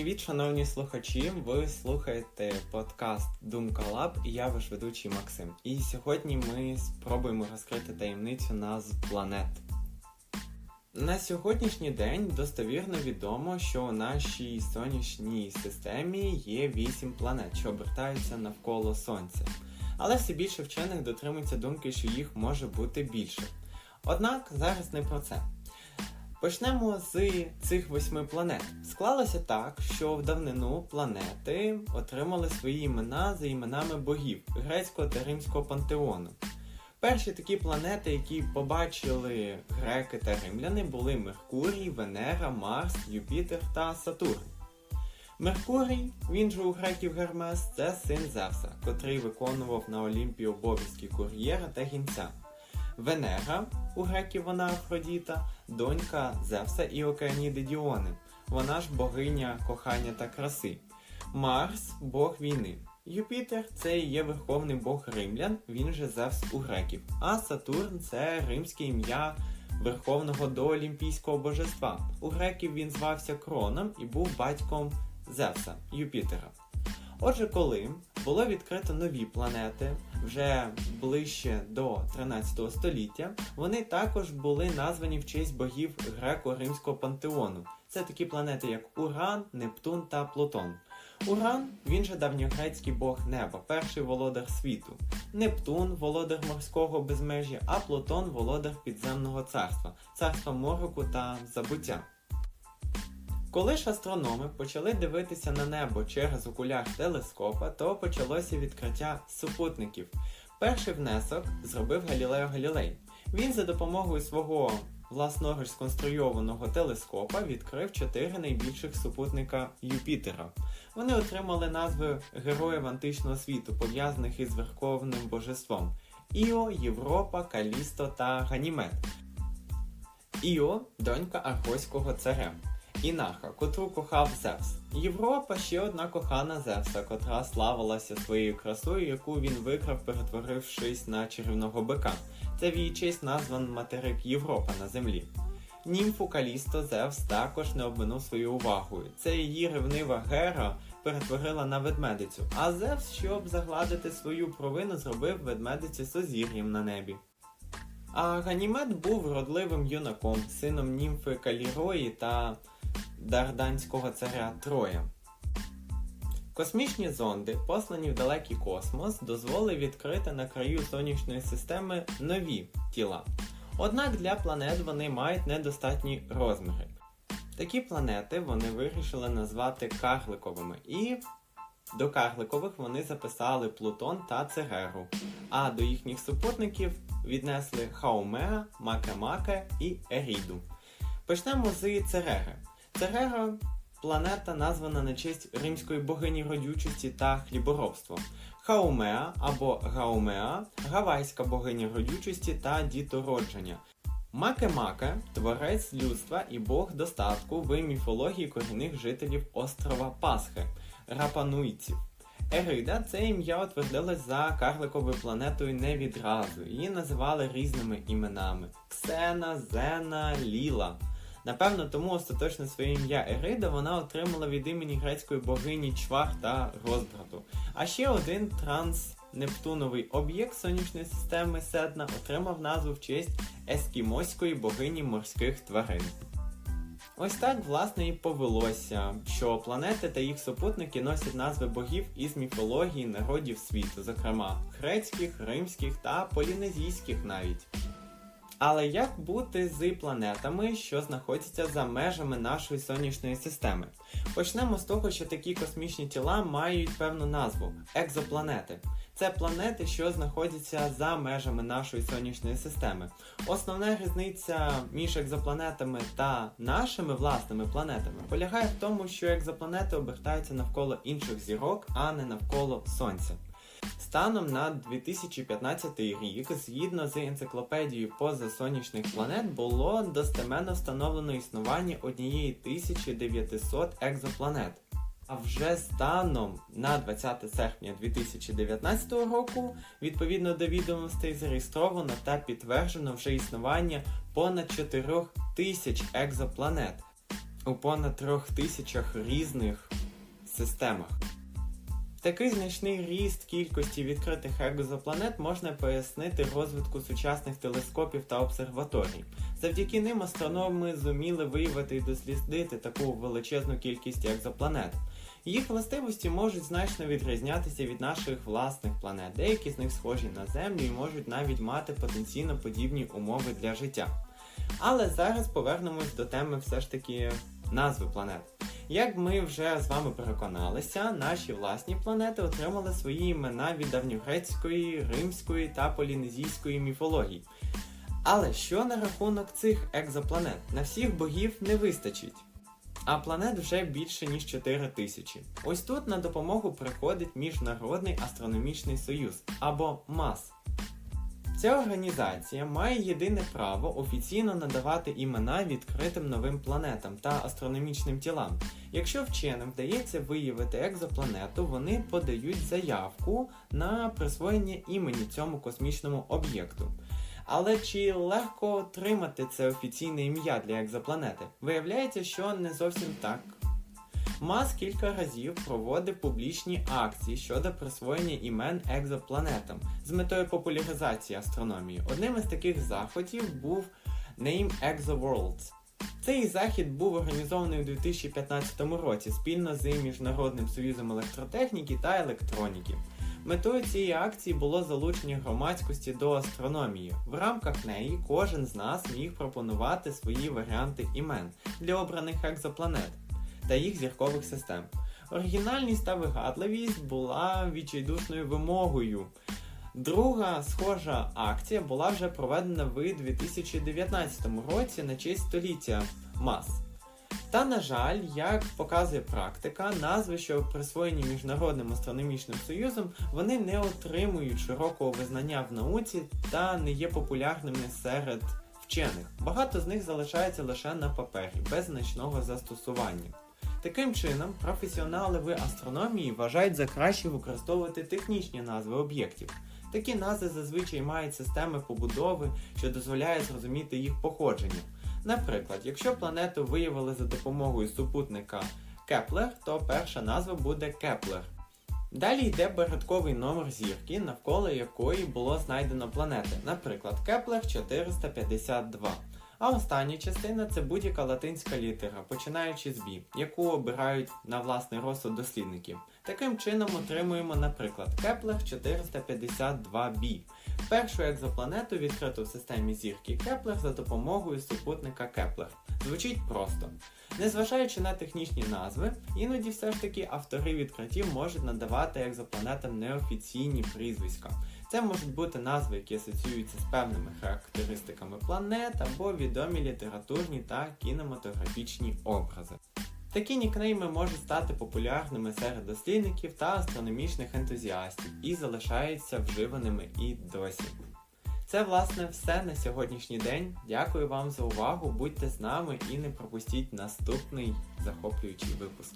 Привіт, шановні слухачі! Ви слухаєте подкаст Думка Лаб і я ваш ведучий Максим. І сьогодні ми спробуємо розкрити таємницю назв планет. На сьогоднішній день достовірно відомо, що у нашій сонячній системі є 8 планет, що обертаються навколо Сонця. Але все більше вчених дотримуються думки, що їх може бути більше. Однак зараз не про це. Почнемо з цих восьми планет. Склалося так, що в давнину планети отримали свої імена за іменами богів грецького та римського пантеону. Перші такі планети, які побачили греки та римляни, були Меркурій, Венера, Марс, Юпітер та Сатурн. Меркурій, він же у греків Гермес, це син Зевса, котрий виконував на Олімпії обов'язки кур'єра та гінця. Венера, у греків вона Афродіта, донька Зевса і Океаніди Діони. Вона ж богиня кохання та краси. Марс бог війни. Юпітер це є верховний бог римлян, він же Зевс у греків. А Сатурн це римське ім'я верховного доолімпійського божества. У греків він звався Кроном і був батьком Зевса Юпітера. Отже, коли було відкрито нові планети вже ближче до 13 століття, вони також були названі в честь богів греко-римського пантеону. Це такі планети, як Уран, Нептун та Плутон. Уран він же давньогрецький бог неба, перший володар світу. Нептун володар морського безмежжя, а Плутон володар підземного царства, царства мороку та забуття. Коли ж астрономи почали дивитися на небо через окуляр телескопа, то почалося відкриття супутників. Перший внесок зробив Галілео Галілей. Він за допомогою свого власного ж сконструйованого телескопа відкрив чотири найбільших супутника Юпітера. Вони отримали назви героїв античного світу, пов'язаних із верховним божеством Іо, Європа, Калісто та Ганімед. Іо донька Аргоського царя. Інаха, котру кохав Зевс. Європа ще одна кохана Зевса, котра славилася своєю красою, яку він викрав, перетворившись на чарівного бика. Це в її честь назван материк Європа на землі. Німфу Калісто Зевс також не обминув свою увагою. Це її ревнива Гера перетворила на ведмедицю, а Зевс, щоб загладити свою провину, зробив ведмедицю созір'ям на небі. А Ганімед був вродливим юнаком, сином німфи Калірої та Дарданського царя Троя. Космічні зонди, послані в далекий космос, дозволили відкрити на краю сонячної системи нові тіла. Однак для планет вони мають недостатні розміри. Такі планети вони вирішили назвати карликовими, і до карликових вони записали Плутон та Цереру, а до їхніх супутників віднесли Хаумеа, Макемаке і Еріду. Почнемо з Церери. Церера планета названа на честь римської богині родючості та хліборобства. Хаумеа або Гаумеа гавайська богиня родючості та дітородження. Маке-Маке творець людства і бог достатку в міфології корінних жителів острова Пасхи рапануйців. Ерида це ім'я утвердилось за карликовою планетою не відразу. Її називали різними іменами: Ксена, Зена, Ліла. Напевно, тому остаточне своє ім'я Ерида вона отримала від імені грецької богині Чвар та Розбрату. А ще один транснептуновий об'єкт сонячної системи Седна отримав назву в честь ескімоської богині морських тварин. Ось так, власне, і повелося, що планети та їх супутники носять назви богів із міфології народів світу, зокрема грецьких, римських та полінезійських навіть. Але як бути з планетами, що знаходяться за межами нашої сонячної системи? Почнемо з того, що такі космічні тіла мають певну назву екзопланети. Це планети, що знаходяться за межами нашої сонячної системи. Основна різниця між екзопланетами та нашими власними планетами полягає в тому, що екзопланети обертаються навколо інших зірок, а не навколо Сонця. Станом на 2015 рік, згідно з енциклопедією позасонячних планет, було достеменно встановлено існування 1900 екзопланет. А вже станом на 20 серпня 2019 року, відповідно до відомостей, зареєстровано та підтверджено вже існування понад 4 тисяч екзопланет. у понад трьох тисячах різних системах. Такий значний ріст кількості відкритих екзопланет можна пояснити розвитку сучасних телескопів та обсерваторій. Завдяки ним астрономи зуміли виявити і дослідити таку величезну кількість екзопланет. Їх властивості можуть значно відрізнятися від наших власних планет. Деякі з них схожі на Землю і можуть навіть мати потенційно подібні умови для життя. Але зараз повернемось до теми все ж таки назви планет. Як ми вже з вами переконалися, наші власні планети отримали свої імена від давньогрецької, римської та полінезійської міфології. Але що на рахунок цих екзопланет? На всіх богів не вистачить. А планет вже більше ніж 4 тисячі. Ось тут на допомогу приходить Міжнародний астрономічний союз або МАС. Ця організація має єдине право офіційно надавати імена відкритим новим планетам та астрономічним тілам. Якщо вченим вдається виявити екзопланету, вони подають заявку на присвоєння імені цьому космічному об'єкту. Але чи легко отримати це офіційне ім'я для екзопланети? Виявляється, що не зовсім так. МАС кілька разів проводив публічні акції щодо присвоєння імен екзопланетам з метою популяризації астрономії. Одним із таких заходів був Name ExoWorlds. Цей захід був організований у 2015 році спільно з Міжнародним союзом електротехніки та електроніки. Метою цієї акції було залучення громадськості до астрономії. В рамках неї кожен з нас міг пропонувати свої варіанти імен для обраних екзопланет та їх зіркових систем. Оригінальність та вигадливість була відчайдушною вимогою. Друга схожа акція була вже проведена в 2019 році на честь століття МАС. Та, на жаль, як показує практика, назви, що присвоєні Міжнародним астрономічним союзом, вони не отримують широкого визнання в науці та не є популярними серед вчених. Багато з них залишається лише на папері, без значного застосування. Таким чином, професіонали в астрономії вважають за краще використовувати технічні назви об'єктів. Такі назви зазвичай мають системи побудови, що дозволяє зрозуміти їх походження. Наприклад, якщо планету виявили за допомогою супутника Кеплер, то перша назва буде Кеплер. Далі йде порядковий номер зірки, навколо якої було знайдено планети, наприклад, Кеплер 452. А остання частина це будь-яка латинська літера, починаючи з B, яку обирають на власний розсуд дослідників. Таким чином отримуємо, наприклад, Кеплер 452b, першу екзопланету відкриту в системі зірки Кеплер за допомогою супутника Кеплер. Звучить просто. Незважаючи на технічні назви, іноді все ж таки автори відкриттів можуть надавати екзопланетам неофіційні прізвиська. Це можуть бути назви, які асоціюються з певними характеристиками планет або відомі літературні та кінематографічні образи. Такі нікнейми можуть стати популярними серед дослідників та астрономічних ентузіастів і залишаються вживаними і досі. Це, власне, все на сьогоднішній день. Дякую вам за увагу. Будьте з нами і не пропустіть наступний захоплюючий випуск.